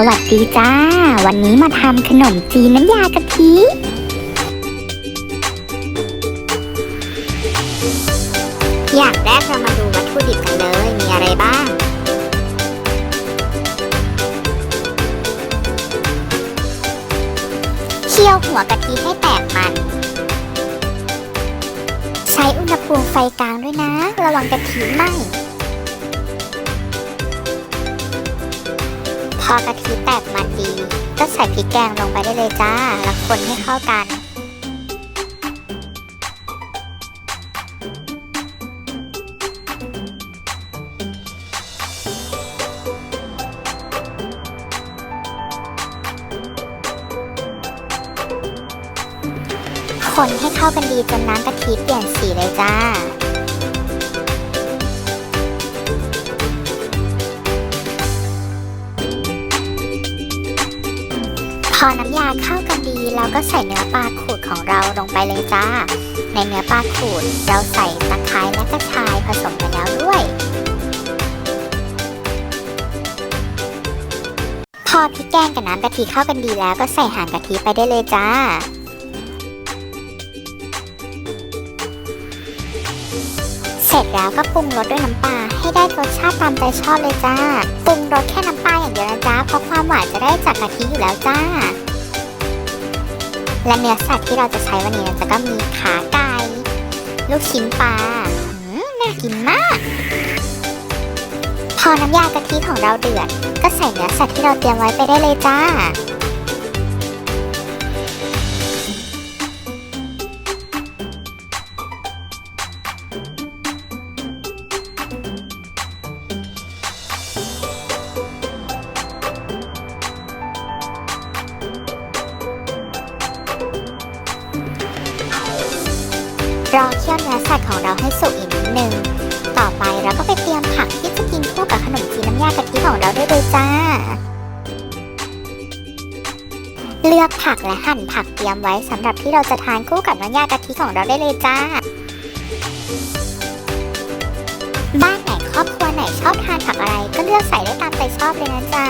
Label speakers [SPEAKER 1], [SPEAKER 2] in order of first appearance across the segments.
[SPEAKER 1] สวัสดีจ้า วันนี้มาทำขนมจีนน้ำยากะทิ อย่างแรกเรามาดูวัตถุดิบกันเลย มีอะไรบ้าง เคี่ยวหัวกะทิให้แตกมัน ใช้อุณหภูมิไฟกลางด้วยนะ ระวังกะทิไหม้ พอกะทิแตกมันดี ก็ใส่พริกแกงลงไปได้เลยจ้า แล้วคนให้เข้ากัน คนให้เข้ากันดีจนน้ำกะทิเปลี่ยนสีเลยจ้า พอน้ำยาเข้ากันดีเราก็ใส่เนื้อปลาขูดของเราลงไปเลยจ้า ในเนื้อปลาขูดเราใส่ตะไคร้และกระชายผสมกันแล้วด้วย พอพริกแกงกับน้ำกะทิเข้ากันดีแล้วก็ใส่หางกะทิไปได้เลยจ้า เสร็จแล้วก็ปรุงรสด้วยน้ำปลาให้ได้รสชาติตามใจชอบเลยจ้า ปรุงรสแค่น้ำปลาอย่างเดียวนะจ้า เพราะความหวานจะได้จากกะทิอยู่แล้วจ้า และเนื้อสัตว์ที่เราจะใช้วันนี้นะจะก็มีขาไก่ ลูกชิ้นปลาหืมน่ากินมาก พอน้ำยากะทิของเราเดือด ก็ใส่เนื้อสัตว์ที่เราเตรียมไว้ไปได้เลยจ้า รอเคี่ยวเนื้อสัตว์ของเราให้สุกอีกนิดนึง ต่อไปเราก็ไปเตรียมผักที่จะกินคู่กับขนมจีนน้ำยากะทิของเราได้เลยจ้า เลือกผักและหั่นผักเตรียมไว้สำหรับที่เราจะทานคู่กับน้ำยากะทิของเราได้เลยจ้า บ้านไหนครอบครัวไหนชอบทานผักอะไรก็เลือกใส่ได้ตามใจชอบเลยนะจ๊ะ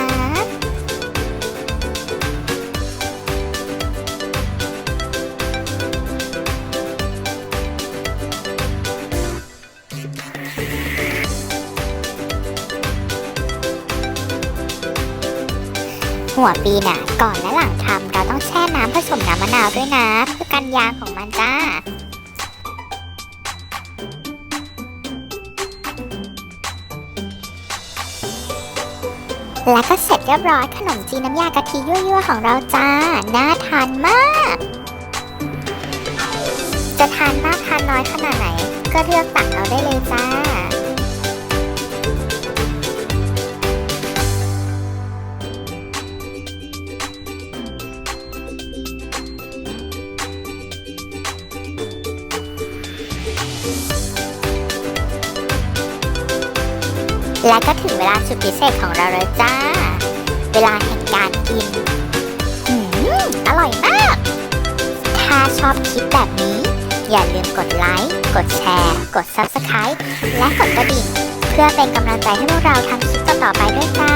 [SPEAKER 1] หัวปีน่ะก่อนและหลังทำเราต้องแช่น้ำผสมน้ำมะนาวด้วยนะเพื่อกันยางของมันจ้าและก็เสร็จเรียบร้อยขนมจีนน้ำยากะทิยั่วๆของเราจ้า น่าทานมาก จะทานมากทานน้อยขนาดไหน ก็เลือกตักเอาได้เลยจ้า และก็ถึงเวลาสุดพิเศษของเราแล้วจ้า เวลาแห่งการกินอืมอร่อยมาก ถ้าชอบคลิปแบบนี้ อย่าลืมกดไลค์ กดแชร์ กด Subscribe และกดกระดิ่ง เพื่อเป็นกำลังใจให้พวกเราทำคลิปต่อๆไปด้วยจ้า